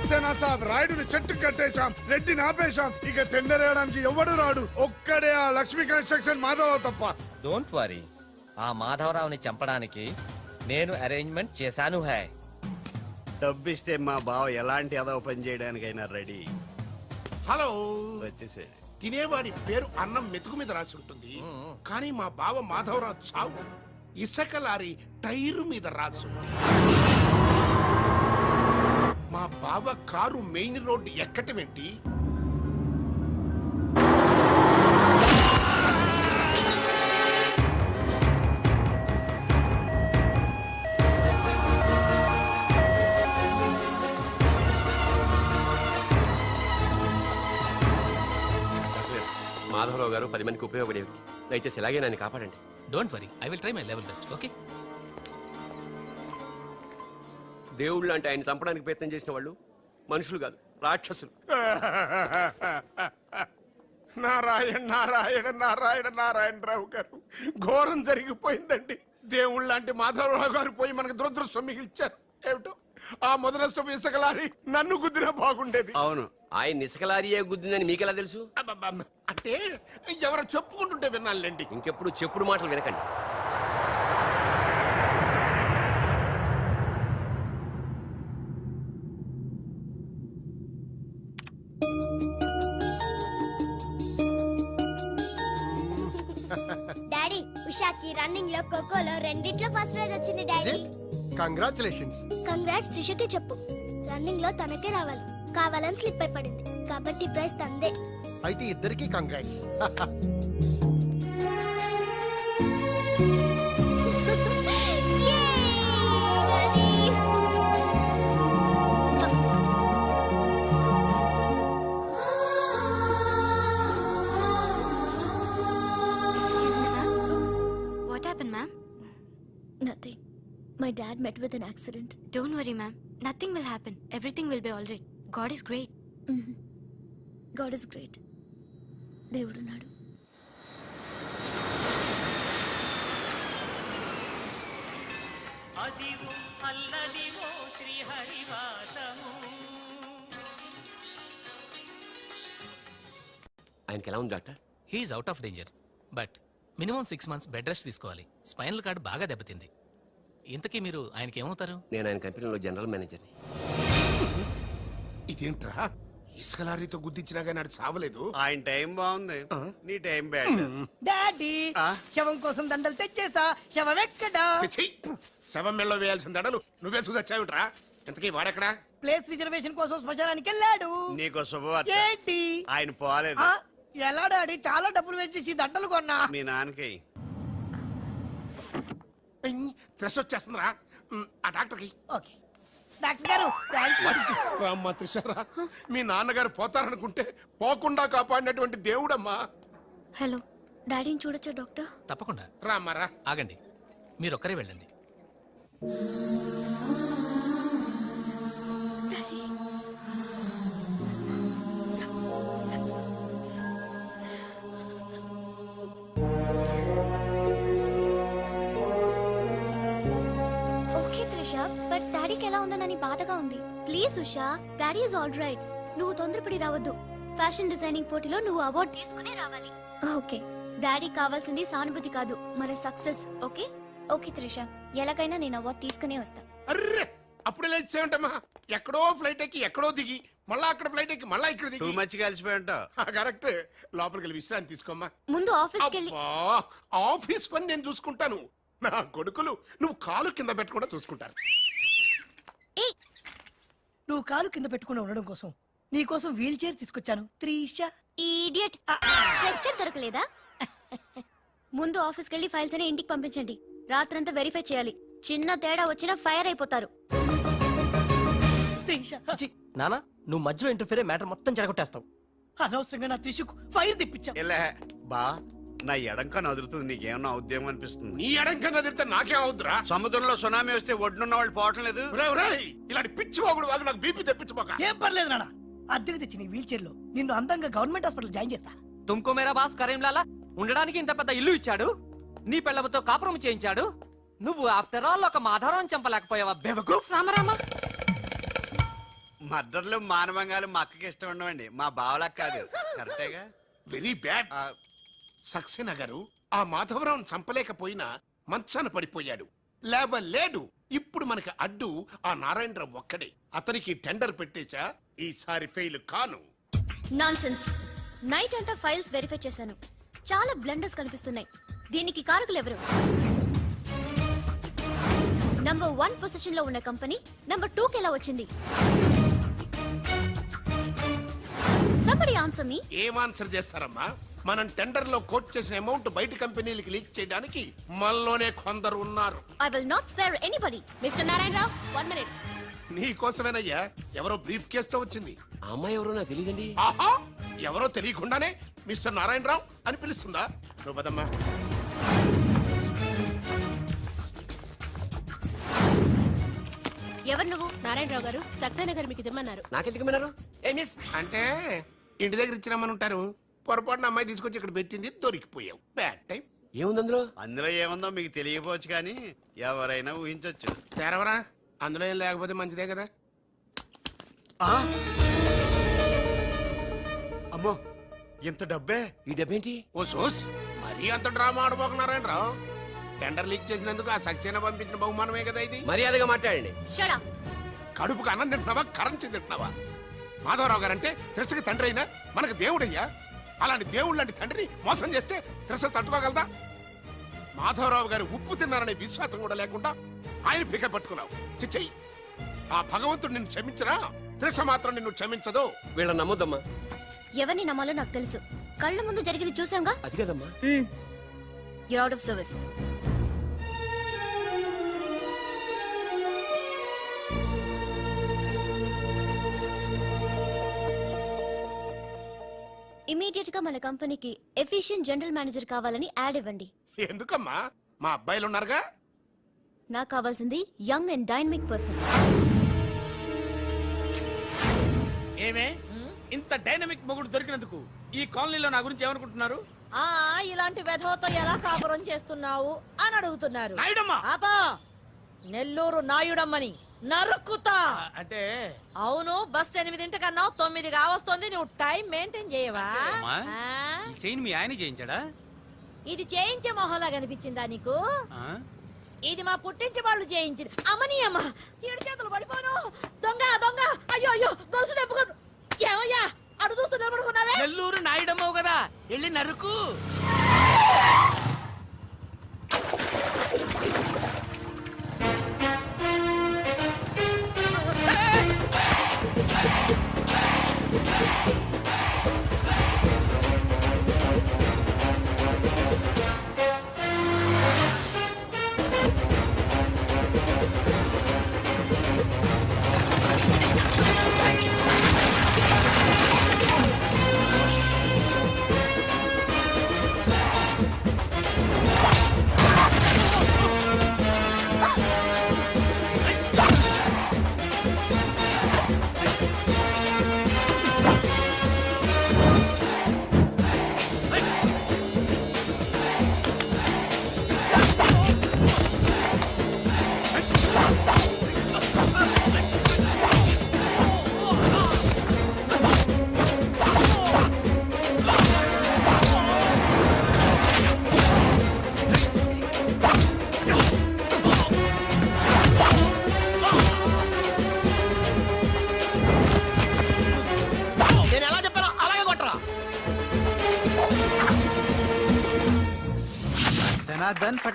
సక్సేనా సాబ్ రాయుడుని చెట్టు కట్టేశాం రెడ్డిని ఆపేశాం. ఇక టెండర్ వేయడానికి ఎవడు రాడు? ఒక్కడే ఆ లక్ష్మీ కన్స్ట్రక్షన్ మాధవ తప్ప. డోంట్ వరీ ఆ మాధవరావుని చంపడానికి నేను అరేంజ్మెంట్ చేశాను హై. డబ్బిస్తే మా బావ ఎలాంటి అదవ పని చేయడానికైనా రెడీ. హలో. వచ్చేసాడు తినేవాడి పేరు అన్నం మెతుకు మీద రాసి ఉంటుంది. కానీ మా బావ మాధవరావు చావు. ఇసక లారీ టైరు మీద రాసి. ఉంది. మా బావ కారు మెయిన్ రోడ్డు ఎక్కటం ఏంటి మాధవరావు గారు పది మందికి ఉపయోగపడే వ్యక్తి. దయచేసి ఇలాగే నన్ను కాపాడండి. Don't worry I will try my level best okay దేవుళ్ళు అంటే ఆయన చంపడానికి ప్రయత్నం చేసిన వాళ్ళు మనుషులు కాదు రాక్షసులు. నారాయణ నారాయణ నారాయణ నారాయణరావు గారు ఘోరం జరిగిపోయిందండి. దేవుళ్ళ లాంటి మాధవరావు గారు పోయి మనకు దురదృష్టం మిగిల్చారు. ఏమిటో? ఆ మొదనష్టం ఇసక లారీ నన్ను గుద్దినా బాగుండేది. అవును ఆయన ఇసుకలారియే గుద్దిందని మీకెలా తెలుసు. అంటే ఎవరో చెప్పుకుంటుంటే విన్నానులేండి. ఇంకెప్పుడు చెప్పుడు మాటలు వినకండి. డాడీ ఉషాకి రన్నింగ్లో ఖోఖోలో రెండిట్లో ఫస్ట్ ప్రైజ్ వచ్చింది డాడీ. కంగ్రాచులేషన్స్ కంగ్రాట్స్ త్రిషకి చెప్పు. రన్నింగ్లో తనకే రావాలి. కావాలని స్లిప్ అయి పడింది కాబట్టి ప్రైజ్ తందే అయితే ఇద్దరికి congrats my dad met with an accident Don't worry, ma'am. Nothing will happen. Everything will be alright. God is great. God is great దేవుడున్నాడు అదివో అల్లదివో శ్రీహరివాసము. ఆయనకి ఎలా ఉంది doctor? He's out of danger but minimum six months bed rest తీసుకోవాలి. Spinal cord బాగా దెబ్బతింది. ఇంతకీ మీరు ఆయనకి ఏమవుతారు నేను ఆయన కంపెనీలో జనరల్ మేనేజర్ని. ఇదేంట్రా? ఇసుక లారీతో గుద్దించినా కానీ అది చావలేదు. ఆయన టైం బాగుంది. నీ టైం బ్యాడ్. డాడీ ఆ? శవం కోసం దండలు తెచ్చేసా? శవం ఎక్కడా? శవం మెల్లో వేయాల్సిన దడలు నువ్వే చూసొచ్చావుట్రా ఇంతకీ వాడెక్కడా? ప్లేస్ రిజర్వేషన్ కోసం శ్మశానానికి వెళ్ళాడు. నీకు శుభవార్త. ఏంటి? ఆయన పోలేదు. ఆ? ఎలా డాడీ? చాలా డబ్బులు వేసేసి దండలు కొన్నా. మీ నాన్నకి. వచ్చేస్తుందిరా. ఆ డాక్టర్కి. ఓకే. డాక్టర్ గారు థ్యాంక్ యూ. అమ్మ త్రిషారా మీ నాన్నగారు పోతారనుకుంటే పోకుండా కాపాడినటువంటి దేవుడమ్మా. హలో డాడీని చూడొచ్చా డాక్టర్? తప్పకుండా. రామ్మారా ఆగండి. మీరు ఒక్కరే వెళ్ళండి. డాడీకి ఎలా ఉందనని బాధగా ఉంది. Please Usha daddy is all right. నువ్వు తొందరపడి రావద్దు. ఫ్యాషన్ డిజైనింగ్ పోటీలో నువ్వు అవార్డు తీసుకునే రావాలి. ఓకే. డాడీ కావాల్సింది సానుభూతి కాదు మన సక్సెస్ ఓకే? ఓకే త్రిష. ఎలాగైనా నేను అవార్డు తీసుకునే వస్తా. అర్రే! అప్పుడే లేచేమంటమ్మా ఎక్కడో ఫ్లైట్ ఎక్కి ఎక్కడో దిగి మళ్ళా అక్కడ ఫ్లైట్ ఎక్కి మళ్ళా ఇక్కడ టూ దిగి మచ్ కలిసిపోయి ఉంటావు. కరెక్ట్. లోపలికి వెళ్ళి విశ్రాంతి తీసుకోమ్మా. ముందు ఆఫీస్కి వెళ్ళి అబ్బా, ఆఫీస్ పని నేను చూసుకుంటాను. నా కొడుకులు నువ్వు కాలు కింద పెట్టకుండా చూసుకుంటారు. నువ్వు కాలు కింద పెట్టుకుని ఉండడం కోసం నీ కోసం వీల్ చైర్ తీసుకొచ్చాను. త్రీష. ఈడియట్ స్ట్రెచ్చర్ దొరకలేదా? ముందు ఆఫీస్కి వెళ్ళి ఫైల్స్ అని ఇంటికి పంపించండి. రాత్రంతా వెరిఫై చేయాలి. చిన్న తేడా వచ్చినా ఫైర్ అయిపోతారు. త్రీష. నానా నువ్వు మధ్యలో ఇంటర్ఫీరే మ్యాటర్ మొత్తం చెడగొట్టేస్తావు. అనవసరంగా నా త్రిషుకు ఫైర్ తెప్పించావు. ఇలా బా. నా ఎడంక నదురుతుంది నీకేమన్నా ఉద్యమం అనిపిస్తుంది. నీ ఎడం కన్నా తిరిగితే నాకేం అవుద్దురా? సముద్రంలో సునామీ వస్తే ఒడ్డున్న వాళ్ళు పోవటం లేదు. ఒరేయ్, ఒరేయ్, ఇలాంటి పిచ్చి వాగు నాకు బీపీ తెప్పించుకోక. ఏం పర్లేదు నాన్న. అద్దెకు తెచ్చి నీ వీల్ చైర్లో నిన్ను అందంగా గవర్నమెంట్ హాస్పిటల్ జాయిన్ చేస్తా. తుమ్కో మేరా బాస్ కరీంలాలా? ఉండడానికి ఇంత పెద్ద ఇల్లు ఇచ్చాడు? నీ పిల్లలతో కాపురం చేయించాడు? నువ్వు ఆఫ్టర్ ఆల్ ఒక మాధారం చంపలేకపోయావా బెవకు రామరామ. మద్దతులు మానవంగాలు మా అక్కకి ఇష్టం ఉండవండి. మా బావలకు కాదు. కరెక్టేగా? వెరీ బ్యాడ్ ఆ, సక్సేనా గారు ఆ మాధవరావును చంపలేకపోయినా మంచాన పడిపోయాడు. లేవలేడు. ఇప్పుడు మనకి అడ్డు ఆ నారాయణరావు ఒక్కడే. అతనికి టెండర్ పెట్టేశా ఈసారి ఫెయిల్ కాను. నాన్సెన్స్. నైట్ అంతా ఫైల్స్ వెరిఫై చేశాను. చాలా బ్లండర్స్ కనిపిస్తున్నాయి. దీనికి కారకులు ఎవరు? నంబర్ వన్ పొజిషన్లో ఉన్న కంపెనీ నంబర్ టూ కి ఎలా వచ్చింది? సంబడి ఆన్సర్ మీ ఏం ఆన్సర్ చేస్తారమ్మా? మనం టెండర్లో కోట్ చేసిన అమౌంట్ బయట కంపెనీలకి లీక్ చేయడానికి మనలోనే కొందరు ఉన్నారు. I will not spare anybody mister Narayana Rao one minute నీ కోసమేనయ్యా ఎవరో బ్రీఫ్ కేసుతో వచ్చింది. ఆ అమ్మాయి ఎవరో నాకు తెలియదండి ఆహా ఎవరో తెలియకుండానే మిస్టర్ నారాయణరావు అని పిలుస్తుందా? నువ్వు పదమ్మా. ఎవరు నువ్వు? నారాయణరావు గారు సక్సేనా గారు మీకు ఇమ్మన్నారు నాకెందుకు విన్నారు ఏ మిస్ అంటే ఇంటి దగ్గర ఇచ్చినామని ఉంటారు. పొరపాటున అమ్మాయి తీసుకొచ్చి ఇక్కడ పెట్టింది దొరికిపోయావు. బ్యాడ్ టైం ఏముంది అందులో? అందులో ఏముందో మీకు తెలియకపోవచ్చు కానీ ఎవరైనా ఊహించొచ్చు. తెరవరా? అందులో ఏం లేకపోతే మంచిదే కదా. ఆ? అమ్మో ఇంత డబ్బే? ఈ డబ్బేంటి? ఓ సోస్ మరీ అంత డ్రామా ఆడబోకున్నారాయణరావు టెండర్ లీక్ చేసినందుకు ఆ సక్సేనా పంపించిన బహుమానమే కదా ఇది. మర్యాదగా మాట్లాడండి. షడా కడుపుకు అన్నం తింటున్నావా? కరెన్సీ తింటున్నావా? మాధవరావు గారంటే త్రిసకి తండ్రి అయినా మనకు దేవుడయ్యా. అలాంటి దేవుడు లాంటి తండ్రిని మోసం చేస్తే త్రిస తట్టుకోగలదా? మాధవరావు గారు ఉప్పు తిన్నారనే విశ్వాసం కూడా లేకుండా ఆయన పీక పట్టుకున్నావు. చిచ్చయ్యి ఆ భగవంతుడు నిన్ను క్షమించరా? త్రిష మాత్రం నిన్ను క్షమించదు. వీళ్ళని నమ్మొద్దమ్మా. ఎవరిని నమ్మాలో నాకు తెలుసు. కళ్ళ ముందు జరిగింది చూసాంగా అది కదమ్మా. యూర్ అవుట్ ఆఫ్ సర్వీస్ ఇమీడియట్గా మన కంపెనీకి ఎఫిషియెంట్ జనరల్ మేనేజర్ కావాలని యాడ్ ఇవ్వండి. ఎందుకమ్మా? మా అబ్బాయిలు ఉన్నారుగా? నాకు కావాల్సింది యంగ్ అండ్ డైనమిక్ పర్సన్ ఏమే? ఇంత డైనమిక్ మొగుడు దొరికినందుకు ఈ కాలనీలో నా గురించి ఏమనుకుంటున్నారు? ఆ ఇలాంటి వెధవతో ఎలా కాపురం చేస్తున్నావు అని అడుగుతున్నారు. నాయుడమ్మా! ఆపా! నెల్లూరు నాయుడమ్మని. నరుక్కుతా ఆ, అంటే? అవును బస్ ఎనిమిదింటికన్నావు తొమ్మిది కావస్తుంది. నువ్వు టైం మెయింటైన్ చేయవా? అమ్మా. ఆ? ఈ చైన్ మీ ఆయన చేయించాడా? ఇది చేయించే మొహంలా కనిపించిందా నీకు? ఆ? ఇది మా పుట్టింటి వాళ్ళు చేయించింది. అమ్మని అమ్మ ఏడు చేతులు పడిపోను. దొంగ దొంగ. అయ్యో అయ్యో గొలుసు తెప్పుకో ఏమయ్యా అడు చూస్తూ నిలబడుకున్నావే? నెల్లూరు నాయుడమ్మవు కదా. వెళ్ళి నరుకు.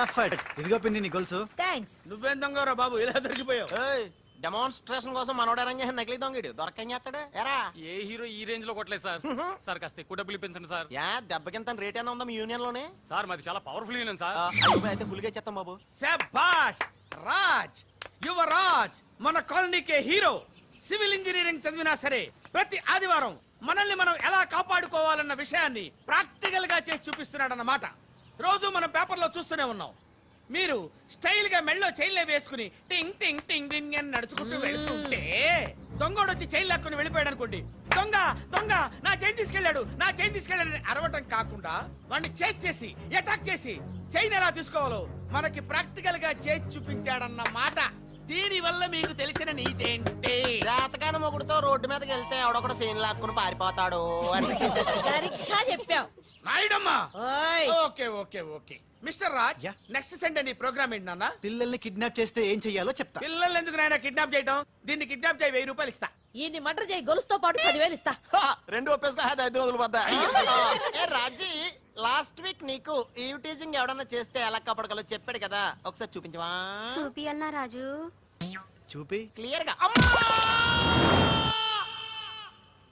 ఫటాఫట్ ఇదిగో పిన్ని నీ గొలుసు థ్యాంక్స్ నువ్వేం దొంగరా బాబు? ఇలా దొరికిపోయావు. డెమాన్స్ట్రేషన్ కోసం మనోడు అరేంజ్ చేసిన నకిలీ దొంగడు దొరకని చేస్తాడు. ఎరా. ఏ హీరో ఈ రేంజ్లో కొట్టలేదు సార్. సార్ కాస్త ఎక్కువ డబ్బులు ఇప్పించండి సార్. యా దెబ్బకింత రేట్ అయినా ఉందా మీ యూనియన్లోనే? సార్ మాది చాలా పవర్ఫుల్ యూనియన్ సార్. అయ్యో అయితే గులిగే చెత్తాం బాబు. శభాష్ రాజ్ యువరాజ్ మన కాలనీకే హీరో. సివిల్ ఇంజనీరింగ్ చదివినా సరే ప్రతి ఆదివారం మనల్ని మనం ఎలా కాపాడుకోవాలన్న విషయాన్ని ప్రాక్టికల్గా చేసి చూపిస్తున్నాడన్నమాట. రోజు మనం పేపర్లో చూస్తూనే ఉన్నాం. మీరు స్టైల్గా మెళ్ళో చైన్లే వేసుకుని టింగ్ టింగ్ టింగ్ టింగ్ అని నడుచుకుంటూ వెళ్తుంటే దొంగోడు వచ్చి చైన్ లాక్కుని వెళ్ళిపోయాడు అనుకోండి దొంగ దొంగ నా చైన్ తీసుకెళ్ళాడు నా చైన్ తీసుకెళ్ళాడని అరవటం కాకుండా వాడిని చేజ్ చేసి అటాక్ చేసి చైన్ ఎలా తీసుకోవాలో మనకి ప్రాక్టికల్గా చేసి చూపించాడన్న మాట. దీని వల్ల మీకు తెలిసిన నీతేంటి జాతకాన మొగుడుతో రోడ్డు మీదకి వెళ్తే ఎవడొకడు సీన్ లాక్కుని పారిపోతాడు అని. సరిగ్గా చెప్పావు. Okay okay okay. Mister Raj. Next Sunday నీ ప్రోగ్రామ్ ఏంటి నాన్న? పిల్లల్ని కిడ్నాప్ చేస్తే ఏం చెయ్యాలో చెప్తా. పిల్లల్ని ఎందుకు నాయన కిడ్నాప్ చేయటం? దీన్ని కిడ్నాప్ చేయి వెయ్యి రూపాయలు ఇస్తా. ఈయన్ని మటర్ చేయి గొలుసుతో పాటు పదివేలు ఇస్తా. రెండు ఐదు రోజులు పడ్డా. ఏ రాజీ లాస్ట్ వీక్ నీకు ఈ టీజింగ్ ఎవడన్నా చేస్తే ఎలా కప్పడగలో చెప్పాడు కదా. ఒకసారి చూపించవా చూపియల్నా రాజు? చూపి. క్లియర్గా అమ్మా!